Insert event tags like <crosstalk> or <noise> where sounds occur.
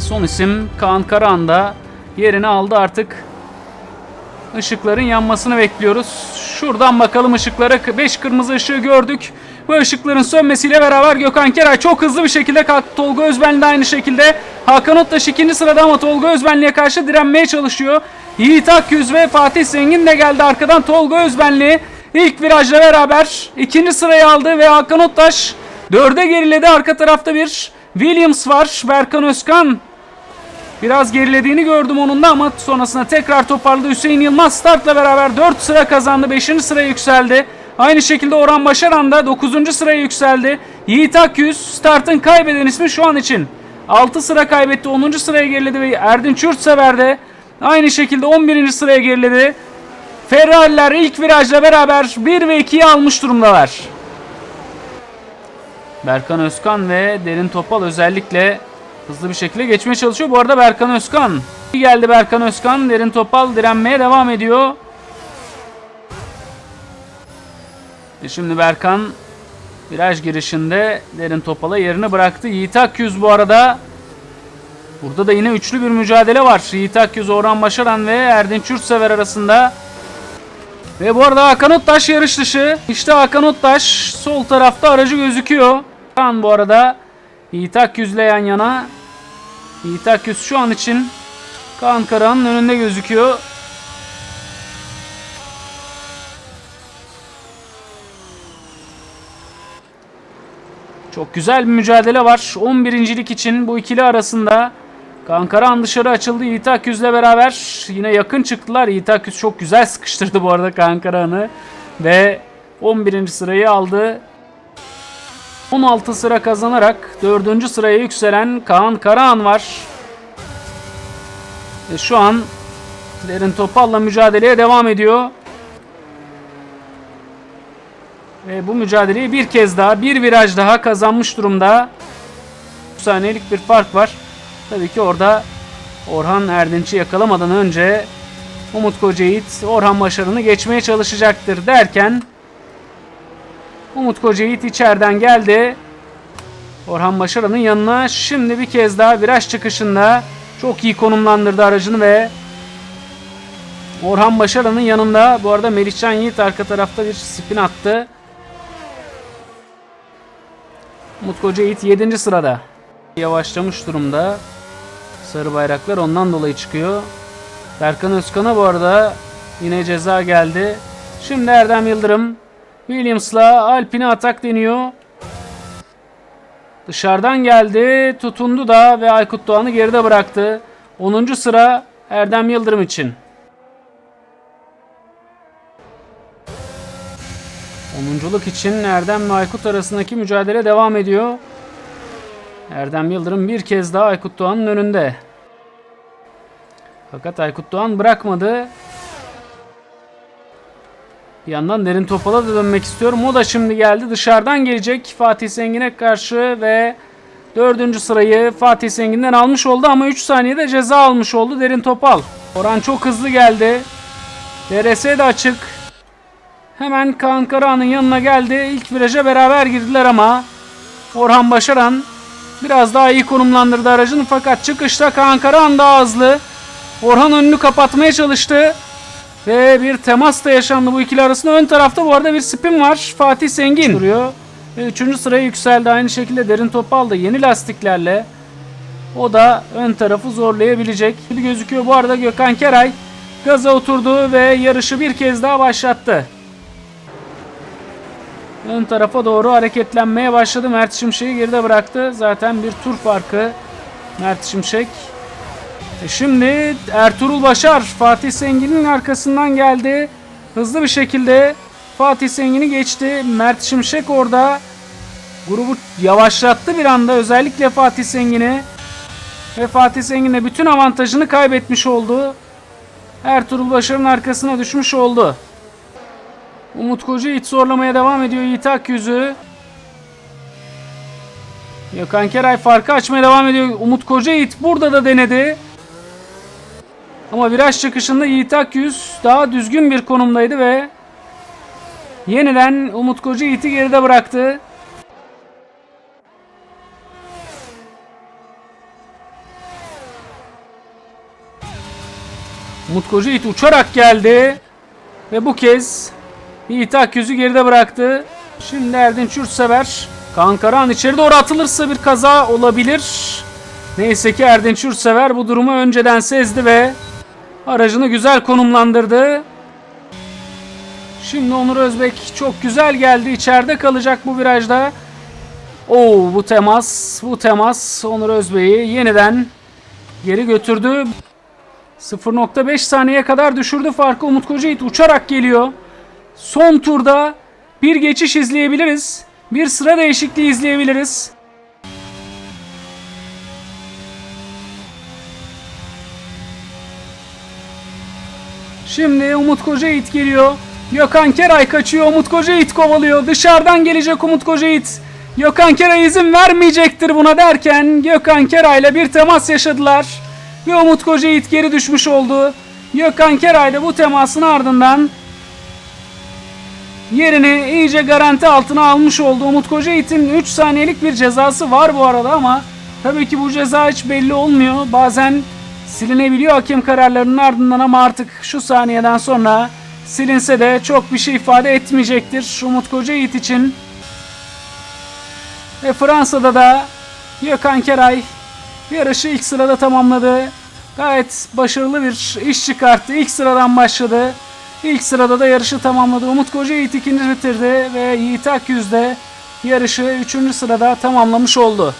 Son isim Kaan Karahan da yerini aldı artık. Işıkların yanmasını bekliyoruz. Şuradan bakalım ışıklara. 5 kırmızı ışığı gördük. Bu ışıkların sönmesiyle beraber Gökhan Keray çok hızlı bir şekilde kalktı. Tolga Özbenli de aynı şekilde. Hakan Ottaş ikinci sırada ama Tolga Özbenli'ye karşı direnmeye çalışıyor. Yiğit Akyüz ve Fatih Zengin de geldi arkadan Tolga Özbenli. ilk virajla beraber ikinci sırayı aldı ve Hakan Ottaş dörde geriledi. Arka tarafta bir Williams var. Berkan Özkan Biraz gerilediğini gördüm onun da ama sonrasında tekrar toparladı. Hüseyin Yılmaz startla beraber 4 sıra kazandı. 5. sıraya yükseldi. Aynı şekilde Orhan Başaran da 9. sıraya yükseldi. Yiğit Akyüz startın kaybeden ismi şu an için. 6 sıra kaybetti. 10. sıraya geriledi ve Erdinç Yurtsever de aynı şekilde 11. sıraya geriledi. Ferrari'ler ilk virajla beraber 1 ve 2'yi almış durumdalar. Berkan Özkan ve Derin Topal özellikle hızlı bir şekilde geçmeye çalışıyor. Bu arada Berkan Özkan. Geldi Berkan Özkan. Derin Topal direnmeye devam ediyor. E şimdi Berkan viraj girişinde Derin Topal'a yerini bıraktı. Yiğit Akyüz bu arada Burada da yine üçlü bir mücadele var. Yiğit Akyüz, Orhan Başaran ve Erdinç Yurtsever arasında. Ve bu arada Hakan Ottaş yarış dışı. İşte Hakan Ottaş sol tarafta aracı gözüküyor. Kaan bu arada Yiğit Akyüz'le yan yana. Yiğit Akyüz şu an için Kaan Karahan'ın önünde gözüküyor. Çok güzel bir mücadele var. 11. lik için bu ikili arasında. Kaan Karahan dışarı açıldı. Yiğit Akyüz'le beraber yine yakın çıktılar. Yiğit Akyüz çok güzel <laughs> sıkıştırdı bu arada Kaan Karahan'ı. Ve 11. sırayı aldı. 16 sıra kazanarak 4. sıraya yükselen Kaan Karahan var. Ve şu an Derin Topal'la mücadeleye devam ediyor. Ve bu mücadeleyi bir kez daha, bir viraj daha kazanmış durumda. 3 saniyelik bir fark var. Tabii ki orada Orhan Erdinç'i yakalamadan önce Umut Kocayiğit Orhan Başarı'nı geçmeye çalışacaktır derken Umut Kocayiğit içeriden geldi. Orhan Başaran'ın yanına şimdi bir kez daha viraj çıkışında çok iyi konumlandırdı aracını ve Orhan Başaran'ın yanında bu arada Melihcan Yiğit arka tarafta bir spin attı. Umut Kocayiğit 7. sırada. Yavaşlamış durumda. Sarı bayraklar ondan dolayı çıkıyor. Berkan Özkan'a bu arada yine ceza geldi. Şimdi Erdem Yıldırım Williams'la Alpine atak deniyor. Dışarıdan geldi. Tutundu da ve Aykut Doğan'ı geride bıraktı. 10. sıra Erdem Yıldırım için. 10'unculuk için Erdem ve Aykut arasındaki mücadele devam ediyor. Erdem Yıldırım bir kez daha Aykut Doğan'ın önünde. Fakat Aykut Doğan bırakmadı. Bir yandan Derin Topal'a da dönmek istiyorum. O da şimdi geldi. Dışarıdan gelecek Fatih Zengin'e karşı ve dördüncü sırayı Fatih Zengin'den almış oldu ama 3 saniyede ceza almış oldu Derin Topal. Orhan çok hızlı geldi. DRS de açık. Hemen Kaan Karahan'ın yanına geldi. İlk viraja beraber girdiler ama Orhan Başaran biraz daha iyi konumlandırdı aracını fakat çıkışta Kaan Karahan daha hızlı. Orhan önünü kapatmaya çalıştı. Ve bir temas da yaşandı bu ikili arasında. Ön tarafta bu arada bir spin var. Fatih Zengin duruyor. Ve üçüncü sıraya yükseldi. Aynı şekilde Derin Topal da yeni lastiklerle. O da ön tarafı zorlayabilecek. Gibi gözüküyor. Bu arada Gökhan Keray gaza oturdu ve yarışı bir kez daha başlattı. Ön tarafa doğru hareketlenmeye başladı. Mert Şimşek'i geride bıraktı. Zaten bir tur farkı Mert Şimşek. E şimdi Ertuğrul Başar Fatih Zengin'in arkasından geldi. Hızlı bir şekilde Fatih Zengin'i geçti. Mert Şimşek orada grubu yavaşlattı bir anda özellikle Fatih Zengin'i. Ve Fatih Zengin de bütün avantajını kaybetmiş oldu. Ertuğrul Başar'ın arkasına düşmüş oldu. Umut Koca it zorlamaya devam ediyor Yiğit Akyüz'ü. Gökhan Keray farkı açmaya devam ediyor. Umut Koca it burada da denedi. Ama viraj çıkışında Yiğit Akyüz daha düzgün bir konumdaydı ve yeniden Umut Koca Yiğit'i geride bıraktı. Umut Kocayiğit uçarak geldi. Ve bu kez Yiğit Akyüz'ü geride bıraktı. Şimdi Erdinç Yurtsever. Kaan Karahan içeri doğru atılırsa bir kaza olabilir. Neyse ki Erdinç Yurtsever bu durumu önceden sezdi ve aracını güzel konumlandırdı. Şimdi Onur Özbek çok güzel geldi. İçeride kalacak bu virajda. Oo bu temas, bu temas Onur Özbek'i yeniden geri götürdü. 0.5 saniye kadar düşürdü farkı. Umut Kocayiğit uçarak geliyor. Son turda bir geçiş izleyebiliriz. Bir sıra değişikliği izleyebiliriz. Şimdi Umut Kocayiğit geliyor. Gökhan Keray kaçıyor. Umut Kocayiğit kovalıyor. Dışarıdan gelecek Umut Kocayiğit. Gökhan Keray izin vermeyecektir buna derken Gökhan Keray'la bir temas yaşadılar. Ve Umut Kocayiğit geri düşmüş oldu. Gökhan Keray da bu temasın ardından yerini iyice garanti altına almış oldu. Umut Kocayiğit'in 3 saniyelik bir cezası var bu arada ama tabii ki bu ceza hiç belli olmuyor. Bazen silinebiliyor hakem kararlarının ardından ama artık şu saniyeden sonra silinse de çok bir şey ifade etmeyecektir Umut Kocayiğit için. Ve Fransa'da da Gökhan Keray yarışı ilk sırada tamamladı. Gayet başarılı bir iş çıkarttı. İlk sıradan başladı. İlk sırada da yarışı tamamladı. Umut Kocayiğit ikinci bitirdi ve Yiğit Akyüz de yarışı üçüncü sırada tamamlamış oldu.